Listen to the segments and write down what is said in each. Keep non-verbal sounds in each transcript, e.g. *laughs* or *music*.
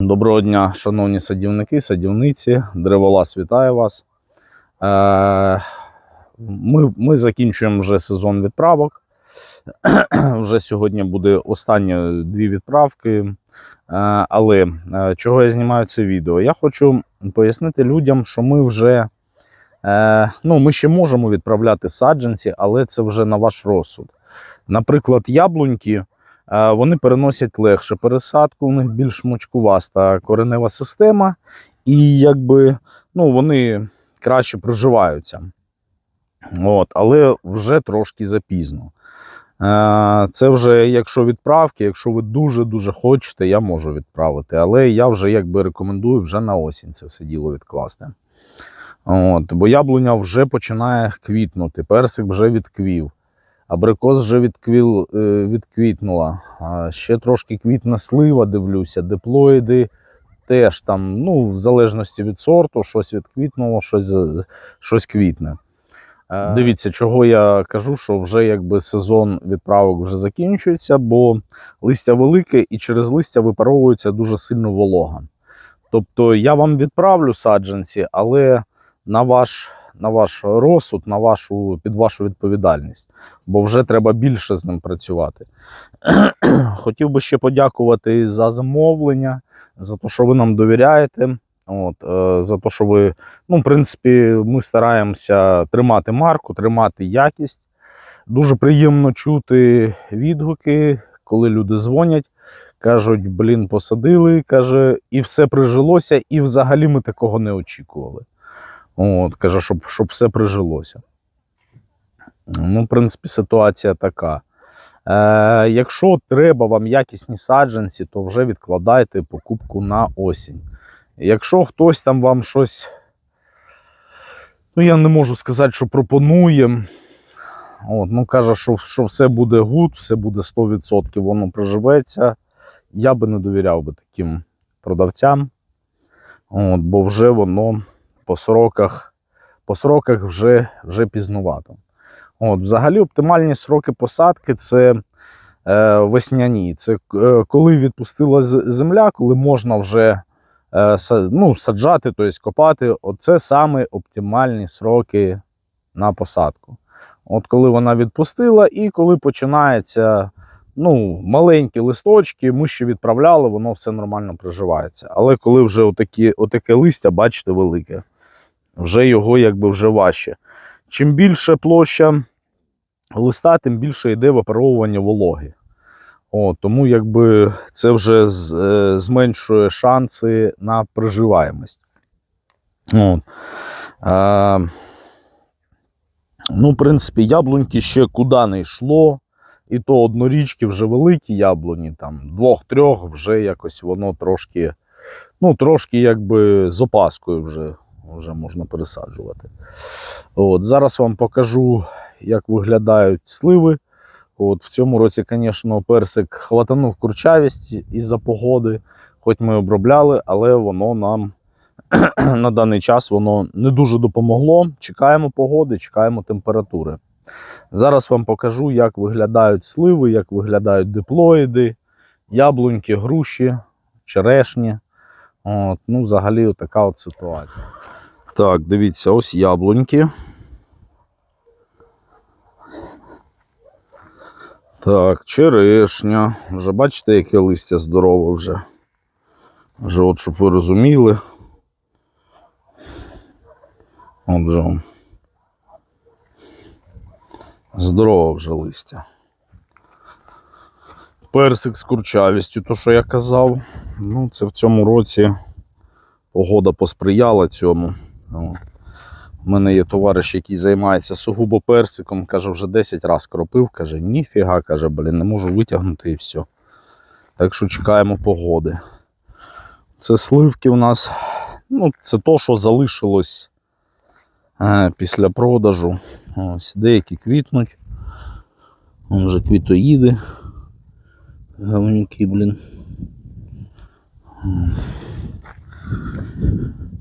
Доброго дня, шановні садівники, садівниці, Древолаз вітаю вас. Е, Ми, ми закінчуємо вже сезон відправок. *clears throat* Вже сьогодні буде останні дві відправки. Е, Але е, чого я знімаю це відео? Я хочу пояснити людям, що ми вже ну, ми ще можемо відправляти саджанці, але це вже на ваш розсуд. Наприклад, яблуньки. Е, Вони переносять легше пересадку, у них більш мочкуваста коренева система, і якби ну, вони краще проживаються. От, але вже трошки запізно. Е, Це вже якщо відправки, якщо ви дуже-дуже хочете, я можу відправити. Але я вже якби рекомендую вже на осінь це все діло відкласти. От, бо яблуня вже починає квітнути, персик вже відквів. Абрикос вже відквіл, е, відквітнула. Ще трошки квітне слива, дивлюся, диплоїди теж там, ну, в залежності від сорту, щось відквітнуло, щось, щось квітне. Е, Дивіться, чого я кажу, що вже якби сезон відправок вже закінчується, бо листя велике і через листя випаровується дуже сильно волога. Тобто я вам відправлю саджанці, але на ваш, на ваш розсуд, на вашу, під вашу відповідальність, бо вже треба більше з ним працювати. *clears throat* Хотів би ще подякувати за замовлення, за те, що ви нам довіряєте. От, е, за те, що ви, ну, в принципі, ми стараємося тримати марку, тримати якість. Дуже приємно чути відгуки, коли люди дзвонять, кажуть, блін, посадили, каже, і все прижилося, і взагалі ми такого не очікували. От, каже, щоб, щоб все прижилося. Ну, в принципі, ситуація така. Е, якщо треба вам якісні саджанці, то вже відкладайте покупку на осінь. Якщо хтось там вам щось, ну я не можу сказати, що пропонує. От, ну каже, що, що все буде гуд, все буде 100%, воно проживеться. Я би не довіряв би таким продавцям. От, бо вже воно по сроках, по сроках вже, вже пізнувато. От, взагалі, оптимальні сроки посадки це е, весняні. Це е, коли відпустила земля, коли можна вже е, ну, саджати, тобто копати. Оце саме оптимальні сроки на посадку. От коли вона відпустила, і коли починається ну, маленькі листочки, ми ще відправляли, воно все нормально проживається. Але коли вже отакі, отаке листя, бачите, велике, вже його якби вже важче. Чим більше площа листа, тим більше йде випаровування вологи. О, тому якби це вже з, е, зменшує шанси на приживаємость. От. Е, ну, в принципі, яблуньки ще куди не йшло. І то однорічки вже великі яблуні, там двох-трьох вже якось воно трошки, ну, трошки якби з опаскою вже, вже можна пересаджувати. От, зараз вам покажу, як виглядають сливи. От, в цьому році, звісно, персик хватанув курчавість із-за погоди, хоч ми обробляли, але воно нам *clears throat* на даний час воно не дуже допомогло. Чекаємо погоди, чекаємо температури. Зараз вам покажу, як виглядають сливи, як виглядають диплоїди, яблуньки, груші, черешні. От, ну, взагалі, така от ситуація. Так, дивіться, ось яблуньки. Так, черешня. Вже бачите, яке листя здорове вже. Вже от, щоб ви розуміли. От вже. вам. Здорове вже листя. Персик з курчавістю, то що я казав. Ну, це в цьому році погода посприяла цьому. От. У мене є товариш, який займається сугубо персиком, каже, вже 10 разів кропив, каже, ніфіга, каже, блін, не можу витягнути і все. Так що чекаємо погоди. Це сливки у нас, ну, це то, що залишилось е, після продажу. Ось, деякі квітнуть. Вон вже квітоїди. Говнюки, блін.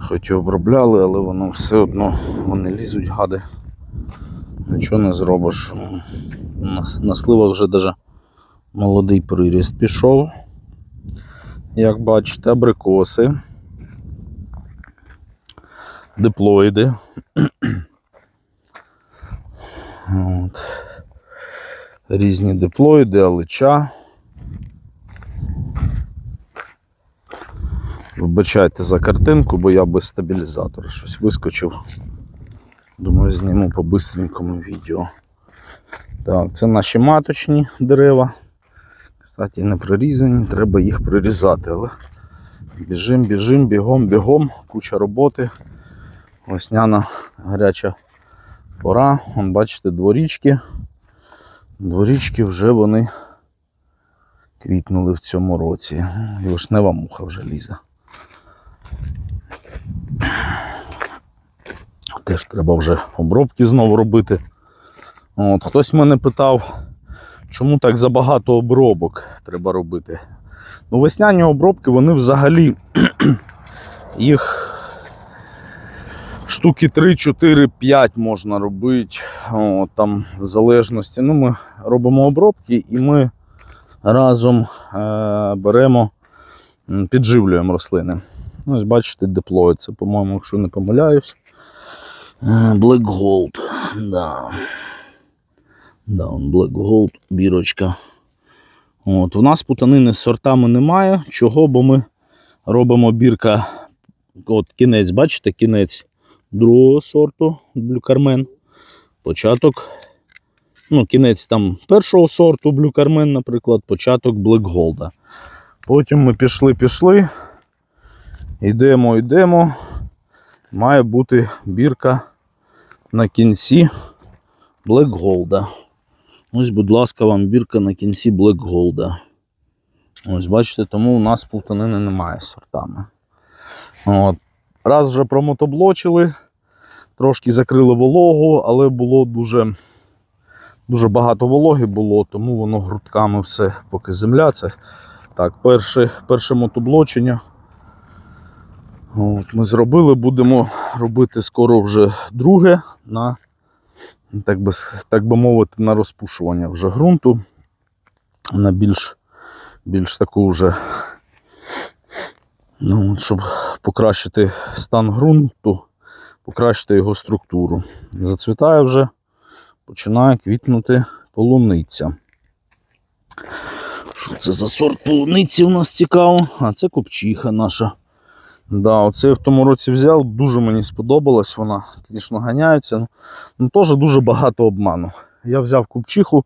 Хоч і обробляли, але воно все одно вони лізуть, гади. Нічого не зробиш. На, на сливах вже даже молодий приріст пішов. як бачите, абрикоси, диплоїди. От. Різні диплоїди, алича. Вибачайте за картинку, бо я без стабілізатора щось вискочив. Думаю, зніму по бистренькому відео. Так, це наші маточні дерева. Кстати, не прирізані, треба їх прирізати, але біжим, біжим, бігом, бігом, куча роботи. Весняна гаряча пора. Вон, бачите, дворічки. Дворічки вже вони квітнули в цьому році. І вишнева муха вже лізе. Теж треба вже обробки знову робити. От, хтось мене питав, чому так забагато обробок треба робити. Ну, весняні обробки, вони взагалі *clears throat* їх штуки 3, 4, 5 можна робити. От, там, в залежності. Ну, ми робимо обробки і ми разом е- беремо, підживлюємо рослини. Ну, ось бачите, диплой. Це, по-моєму, якщо не помиляюсь. Е, Black Gold. Да. Да, он Black Gold, бірочка. От, у нас путанини з сортами немає. Чого? Бо ми робимо бірка. От кінець, бачите, кінець другого сорту Carmen. Початок. Ну, кінець там першого сорту Carmen, наприклад, початок Gold. Потім ми пішли, пішли. Йдемо, йдемо. Має бути бірка на кінці Black Gold. Ось, будь ласка, вам бірка на кінці Gold. Ось, бачите, тому у нас плутанини немає з сортами. От. Раз вже промотоблочили, трошки закрили вологу, але було дуже, дуже багато вологи було, тому воно грудками все, поки земля. Це так, перше, перше мотоблочення. От, ми зробили, будемо робити скоро вже друге на, так би, так би мовити, на розпушування вже ґрунту. На більш, більш таку вже, ну, щоб покращити стан ґрунту, покращити його структуру. Зацвітає вже, починає квітнути полуниця. Що це за сорт полуниці у нас цікаво? А це копчиха наша. Да, оце я в тому році взяв, дуже мені сподобалась вона. Звісно, ганяється. Ну, ну теж дуже багато обману. Я взяв купчиху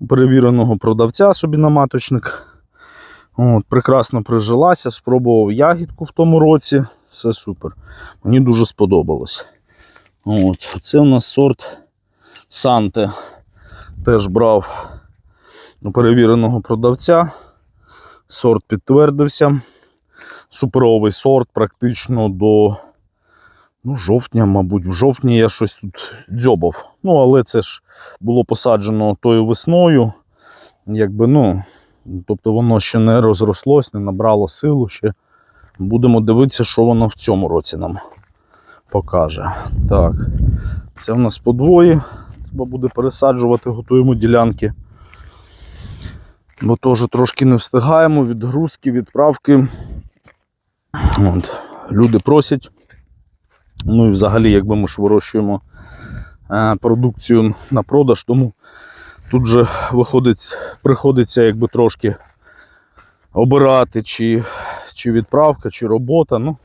у перевіреного продавця собі на маточник. От, прекрасно прижилася, спробував ягідку в тому році. Все супер. Мені дуже сподобалось. От, це у нас сорт Санте. Теж брав у перевіреного продавця. Сорт підтвердився суперовий сорт практично до ну, жовтня, мабуть. В жовтні я щось тут дзьобав. Ну, але це ж було посаджено тою весною. Якби, ну, тобто воно ще не розрослось, не набрало силу. Ще будемо дивитися, що воно в цьому році нам покаже. Так, це в нас подвої. Треба буде пересаджувати, готуємо ділянки. Бо теж трошки не встигаємо, відгрузки, відправки. От. Люди просять. Ну і взагалі, якби ми ж вирощуємо е, продукцію на продаж, тому тут же виходить, приходиться якби трошки обирати, чи, чи відправка, чи робота. Ну,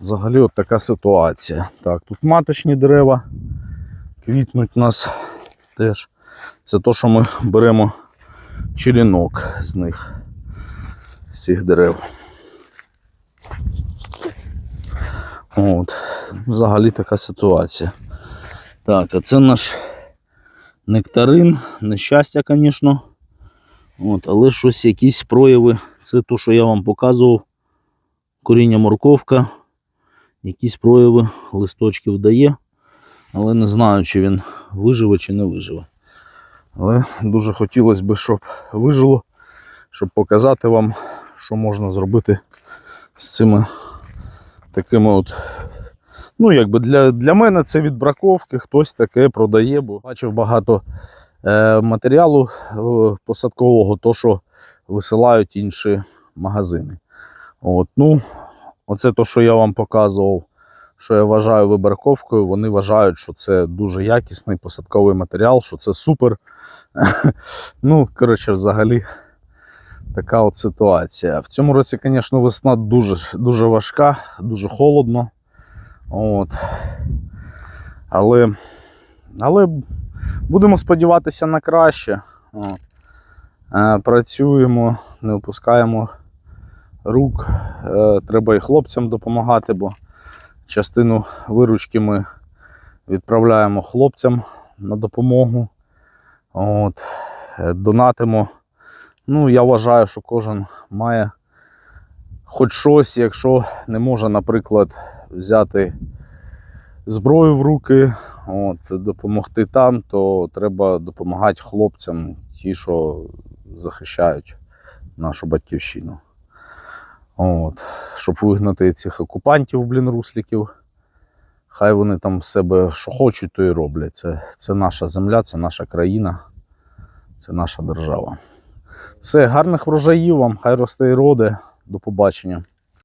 взагалі от така ситуація. Так, тут маточні дерева квітнуть у нас теж. Це то, що ми беремо черенок з них, з цих дерев. От. Взагалі така ситуація. Так, а це наш нектарин. Нещастя, звісно. От, але щось, якісь прояви. Це то, що я вам показував. Коріння морковка. Якісь прояви листочків дає. Але не знаю, чи він виживе, чи не виживе. Але дуже хотілося б, щоб вижило, щоб показати вам, що можна зробити з цими такими от. Ну, якби для, для мене це від браковки, хтось таке продає, бо бачив багато е, матеріалу е, посадкового, то, що висилають інші магазини. От, ну, оце то, що я вам показував, що я вважаю вибірковкою, вони вважають, що це дуже якісний посадковий матеріал, що це супер. *laughs* ну, коротше, взагалі, така от ситуація. В цьому році, звісно, весна дуже, дуже важка, дуже холодно. От. Але, але будемо сподіватися на краще. От. Е, Працюємо, не опускаємо рук. Е, Треба і хлопцям допомагати, бо частину виручки ми відправляємо хлопцям на допомогу. От. Е, Донатимо. Ну, я вважаю, що кожен має хоч щось, якщо не може, наприклад, взяти зброю в руки, от, допомогти там, то треба допомагати хлопцям, ті, що захищають нашу батьківщину. От, щоб вигнати цих окупантів, блін, русліків. Хай вони там в себе що хочуть, то і роблять. Це, це наша земля, це наша країна, це наша держава. Все, гарних врожаїв вам, хай росте і роди. До побачення.